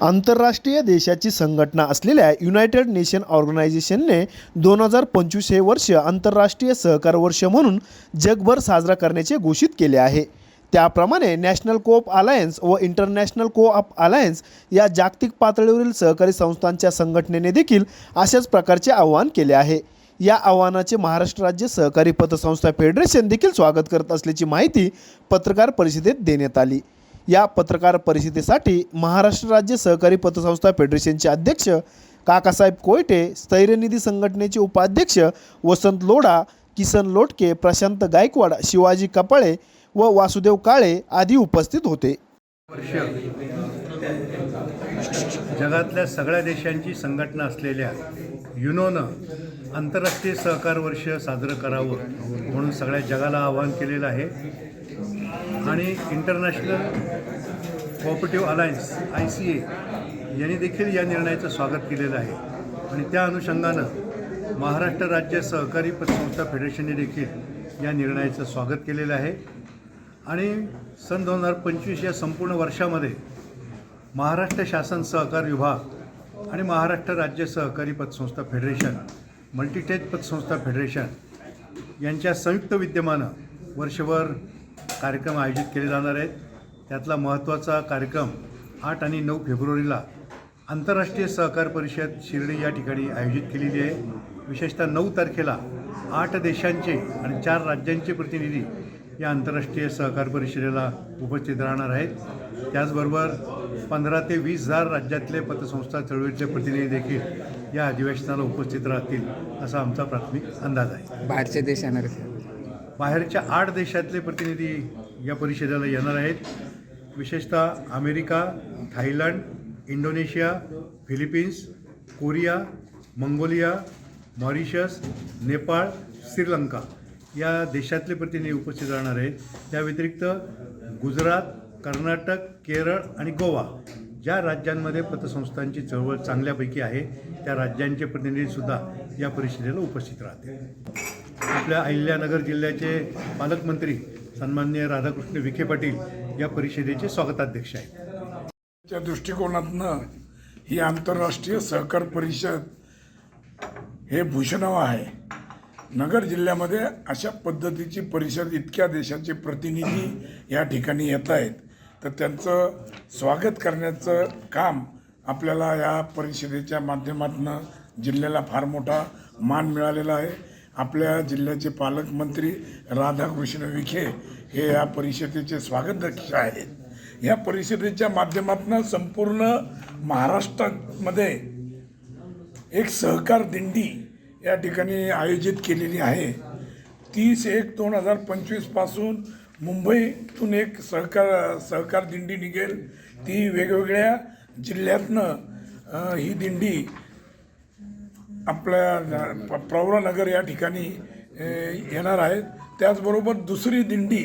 आंतरराष्ट्रीय देशाची संघटना असलेल्या युनायटेड नेशन ऑर्गनायझेशनने दोन हजार पंचवीस हे वर्ष आंतरराष्ट्रीय सहकार वर्ष म्हणून जगभर साजरा करण्याचे घोषित केले आहे. त्याप्रमाणे नॅशनल कोऑप अलायन्स व इंटरनॅशनल कोऑप अलायन्स या जागतिक पातळीवरील सहकारी संस्थांच्या संघटनेने देखील अशाच प्रकारचे आवाहन केले आहे. या आव्हानाचे महाराष्ट्र राज्य सहकारी पतसंस्था फेडरेशन देखील स्वागत करत असल्याची माहिती पत्रकार परिषदेत देण्यात आली. या पत्रकार परिषदेसाठी महाराष्ट्र राज्य सहकारी पतसंस्था फेडरेशनचे अध्यक्ष काकासाहेब कोयटे स्थैर्यनिधी संघटनेचे उपाध्यक्ष वसंत लोढा किसन लोटके प्रशांत गायकवाड शिवाजी कपाळे व वासुदेव काळे आदी उपस्थित होते. वर्ष जगातल्या सगळ्या देशांची संघटना असलेल्या युनोनं आंतरराष्ट्रीय सहकार वर्ष साजरं करावं म्हणून सगळ्या जगाला आवाहन केलेलं आहे. आणि international cooperative alliance I C A यांनी देखील या निर्णयाचं स्वागत केलेलं आहे. आणि त्या अनुषंगानं महाराष्ट्र राज्य सहकारी पतसंस्था फेडरेशनने देखील या निर्णयाचं स्वागत केलेलं आहे. आणि सन दोन हजार पंचवीस या संपूर्ण वर्षामध्ये महाराष्ट्र शासन सहकार विभाग आणि महाराष्ट्र राज्य सहकारी पतसंस्था फेडरेशन मल्टीटेज पतसंस्था फेडरेशन यांच्या संयुक्त विद्यमानं वर्षभर कार्यक्रम आयोजित केले जाणार आहेत. त्यातला महत्त्वाचा कार्यक्रम आठ आणि नऊ फेब्रुवारीला आंतरराष्ट्रीय सहकार परिषद शिर्डी या ठिकाणी आयोजित केलेली आहे. विशेषतः नऊ तारखेला आठ देशांचे आणि चार राज्यांचे प्रतिनिधी या आंतरराष्ट्रीय सहकार परिषदेला उपस्थित राहणार आहेत. त्याचबरोबर पंधरा ते वीस हजार राज्यातले पतसंस्था चळवळीचे प्रतिनिधी देखील या अधिवेशनाला उपस्थित राहतील असा आमचा प्राथमिक अंदाज आहे. बाहेरचे देश येणार. बाहेरच्या आठ देशातले प्रतिनिधी या परिषदेला येणार आहेत. विशेषतः America Thailand Indonesia Philippines Korea Mongolia Mauritius Nepal Sri Lanka या देशातले प्रतिनिधी उपस्थित राहणार आहेत. त्या व्यतिरिक्त गुजरात कर्नाटक केरळ आणि गोवा ज्या राज्यांमध्ये पतसंस्थांची चळवळ चांगल्यापैकी आहे त्या राज्यांचे प्रतिनिधीसुद्धा या परिषदेला उपस्थित राहतील. आपल्या अहिल्यानगर जिल्ह्याचे पालकमंत्री सन्मान्य राधाकृष्ण विखे पाटील या परिषदेचे स्वागताध्यक्ष आहेत. त्या दृष्टिकोनातनं ही आंतरराष्ट्रीय सहकार परिषद हे भूषणाव आहे. नगर जिल्ह्यामध्ये अशा पद्धतीची परिषद इतक्या देशाचे प्रतिनिधी या ठिकाणी येत आहेत. तर त्यांचं स्वागत करण्याचं काम आपल्याला या परिषदेच्या माध्यमातून जिल्ह्याला फार मोठा मान मिळालेला आहे. आपल्या जिल्ह्याचे पालकमंत्री राधाकृष्ण विखे हे या परिषदेचे स्वागताध्यक्ष आहेत. या परिषदेच्या माध्यमातून संपूर्ण महाराष्ट्रामध्ये एक सहकार दिंडी या ठिकाणी आयोजित केलेली आहे. तीस एक दोन हजार पंचवीसपासून मुंबईतून एक सहकार सहकार दिंडी निघेल. ती वेगवेगळ्या जिल्ह्यातनं ही दिंडी आपल्या प्रवरानगर या ठिकाणी येणार आहेत. त्याचबरोबर दुसरी दिंडी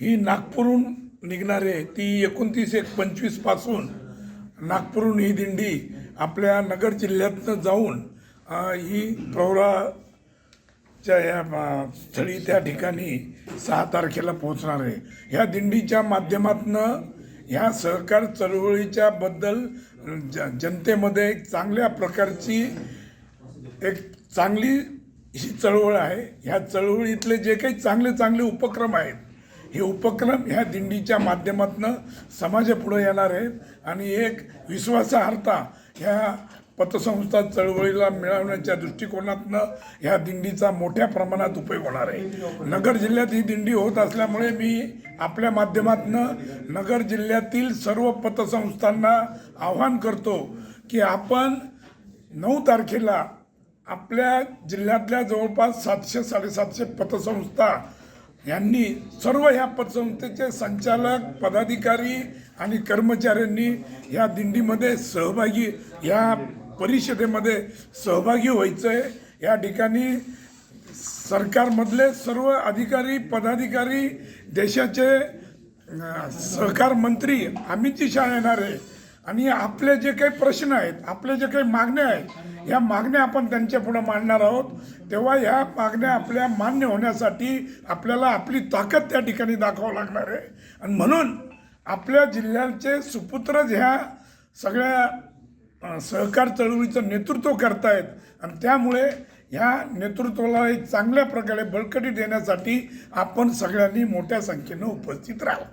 ही नागपूरहून निघणार आहे. ती एकोणतीस एक पंचवीसपासून नागपूरहून ही दिंडी आपल्या नगर जिल्ह्यातनं जाऊन ही प्रवराच्या या स्थळी त्या ठिकाणी सहा तारखेला पोहोचणार आहे. ह्या दिंडीच्या माध्यमातनं ह्या सहकार चळवळीच्या बद्दल ज जनतेमध्ये एक चांगल्या प्रकारची एक चांगली ही चळवळ आहे. ह्या चळवळीतले जे काही चांगले चांगले उपक्रम आहेत हे उपक्रम ह्या दिंडीच्या माध्यमातून समाजापुढं येणार आहेत आणि एक विश्वासार्हता ह्या पतसंस्था चळवळीला मिळवण्याच्या दृष्टिकोनातनं ह्या दिंडीचा मोठ्या प्रमाणात उपयोग होणार आहे. नगर जिल्ह्यात ही दिंडी होत असल्यामुळे मी आपल्या माध्यमातनं नगर जिल्ह्यातील सर्व पतसंस्थांना आव्हान करतो की आपण नऊ तारखेला आपल्या जिल्ह्यातल्या जवळपास सातशे साडेसातशे पतसंस्था यांनी सर्व ह्या पतसंस्थेचे संचालक पदाधिकारी आणि कर्मचाऱ्यांनी ह्या दिंडीमध्ये सहभागी या परिषदेमध्ये सहभागी व्हायचं आहे या ठिकाणी सरकारमधले सर्व अधिकारी पदाधिकारी देशाचे सहकार मंत्री अमितजी शाह येणार आहे आणि आपले जे काही प्रश्न आहेत आपले जे काही मागण्या आहेत या मागण्या आपण त्यांच्या पुढे मांडणार आहोत. तेव्हा ह्या मागण्या आपल्या मान्य होण्यासाठी आपल्याला आपली ताकद त्या ठिकाणी दाखवावं लागणार आहे. आणि म्हणून आपल्या जिल्ह्याचे सुपुत्रच ह्या सगळ्या सहकार चळवळीचं नेतृत्व करतायत आणि त्यामुळे ह्या नेतृत्वाला एक चांगल्या प्रकारे बळकटी देण्यासाठी आपण सगळ्यांनी मोठ्या संख्येनं उपस्थित राहू